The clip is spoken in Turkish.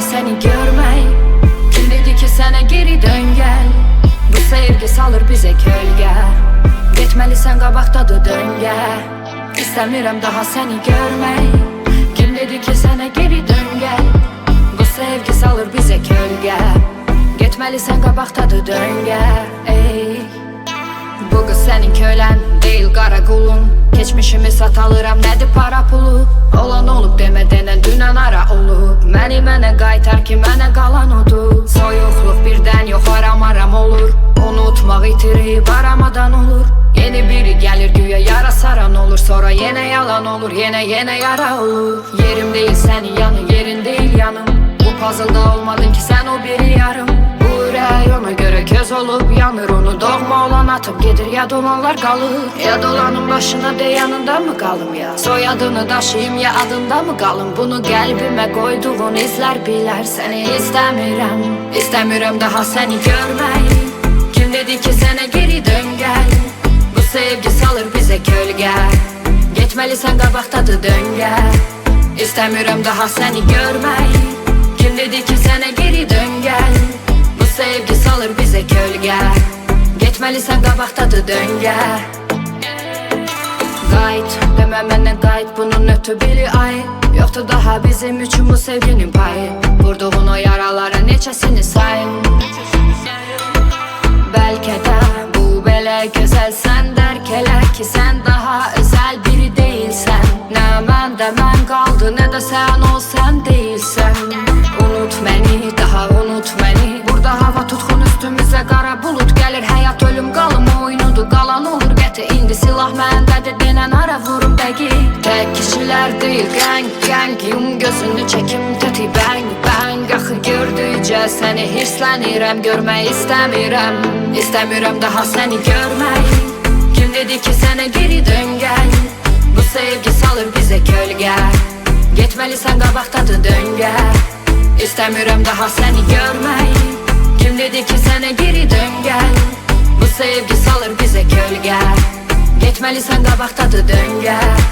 seni görmək Kim dedi ki sənə geri dön gəl Bu sevgi salır bizə kölgə Getməlisən qabaqdadır döngə İstəmirəm daha səni görmək Kim dedi ki sənə geri dön gəl Bu sevgi salır bizə kölgə Getməlisən qabaqdadır döngə Ey. Bu qız sənin kölən deyil qara qulun Keçmişimi satalıram nədir para pulu? Olan olub demə Unutmaq itirib aramadan olur. Yeni biri gəlir güya yara saran olur. Sonra yenə yalan olur yenə yenə yara olur. Yerim deyil sənin yanın yerin deyil yanım. Bu puzzle'da olmadın ki sen o biri yarım. Bu ürək ona göre köz olup yanır. Onu doğma olan atıp gedir ya dolanlar kalır Ya dolanın başına de yanında mı kalım ya? Soyadını daşıyım ya adında mı kalım? Bunu kalbime koyduğun izler biler. Seni istemiyorum İstemiyorum daha seni görmeyi Kim dedi ki sana geri dön gel. Bu sevgi salır bize kölge Getmelisən qabaqdadır döngə İstəmirəm daha səni görmək Kim dedi ki sənə geri dön gəl Bu sevgi salır bizə kölgə Getməlisən qabaqdadır döngə Qayıt, demə mənə qayıt bunun ötü biri ay. Yoxdur daha bizim üçün bu sevginin payı. Vurduğun o yaralara neçəsini sayın Bəlkə sən ol sən deyilsən Unut məni, daha unut məni Burada hava tutqun üstümüzə qara bulut gəlir Həyat ölüm qalım oyunudur qalan olur qəti İndi silah məndədir denən ara vurum dəqiq Tək kişilər deyil qəng qəng Yum gözünü çəkim təti bəng bəng Axı gördükcə səni hirslənirəm Görmək istəmirəm İstəmirəm daha səni görmək Kim dedi ki sənə geri dön gəl Bu sevgi salır bizə kölgə Getməlisən qabaqdadır döngə İstəmirəm daha səni görmək Kim dedi ki sənə geri dön gəl Bu sevgi salır bizə kölgə Getməlisən qabaqdadır döngə Ey